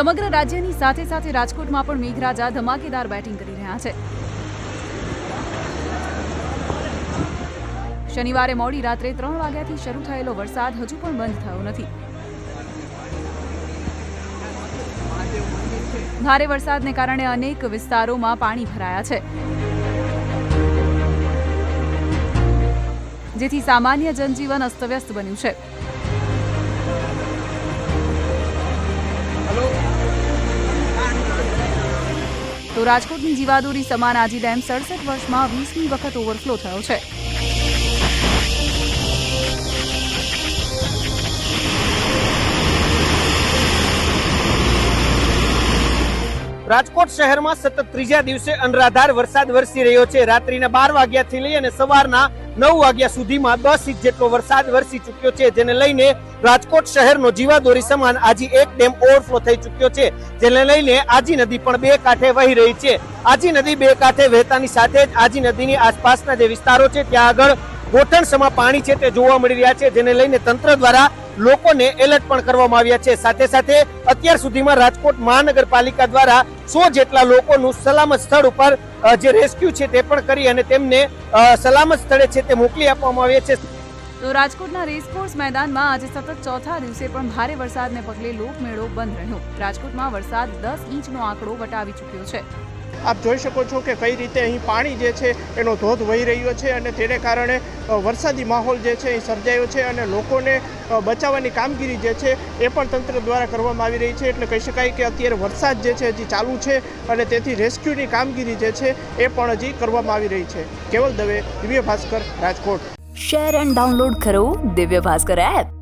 સમગ્ર રાજ્યની સાથે સાથે રાજકોટમાં પણ મેઘરાજા ધમાકેદાર બેટિંગ કરી રહ્યા છે. શનિવારે મોડી રાત્રે ત્રણ વાગ્યાથી શરૂ થયેલો વરસાદ હજુ પણ બંધ થયો નથી. ભારે વરસાદને કારણે અનેક વિસ્તારોમાં પાણી ભરાયા છે. જેથી સામાન્ય જનજીવન અસ્તવ્યસ્ત બન્યું છે. તો રાજકોટની જીવાદોરી સમાન આજી ડેમ સડસઠ વર્ષમાં વીસમી વખત ઓવરફ્લો થયો છે. રાજકોટ શહેરમાં સતત ત્રીજા દિવસે અનરાધાર વરસાદ વરસી રહ્યો છે. રાત્રિના બાર વાગ્યાથી લઈ અને સવારના નવ વાગ્યા સુધીમાં દસ ઇંચ જેટલો વરસાદ વરસી ચુક્યો છે, જેને લઈને રાજકોટ શહેરનો જીવાદોરી સમાન આજી એક ડેમ ઓવરફ્લો થઈ ચુક્યો છે, જેને લઈને આજી નદી પણ બે કાંઠે વહી રહી છે. આજી નદી બે કાંઠે વહેતાની સાથે જ આજી નદીની આસપાસના જે વિસ્તારો છે, ત્યાં આગળ ગોઠણસમાં પાણી છે તે જોવા મળી રહ્યા છે, જેને લઈને તંત્ર દ્વારા લોકોને એલર્ટ પણ કરવામાં આવ્યા છે. સાથે સાથે અત્યાર સુધીમાં રાજકોટ મહાનગરપાલિકા દ્વારા સો જેટલા લોકોનું સલામત સ્થળ ઉપર જે રેસ્ક્યુ છે તે પણ કરી અને તેમને સલામત સ્થળે છે તે મોકલી આપવામાં આવ્યા છે. તો રાજકોટના રેસકોર્સ મેદાનમાં આજે સતત ચોથા દિવસે પણ ભારે વરસાદને પગલે લોકમેળો બંધ રહ્યો. રાજકોટમાં વરસાદ દસ ઇંચનો આંકડો વટાવી ચૂક્યો છે. આપ જોઈ શકો છો કે કઈ રીતે અહીં પાણી જે છે એનો ધોધ વહી રહ્યો છે અને તેને કારણે વરસાદી માહોલ જે છે એ સર્જાયો છે અને લોકોને બચાવવાની કામગીરી જે છે એ પણ તંત્ર દ્વારા કરવામાં આવી રહી છે. એટલે કહી શકાય કે અત્યારે વરસાદ જે છે હજી ચાલુ છે અને તેથી રેસ્ક્યુની કામગીરી જે છે એ પણ હજી કરવામાં આવી રહી છે. Keval Dave Divya Bhaskar Rajkot. Share and download કરો દિવ્ય ભાસ્કર એપ.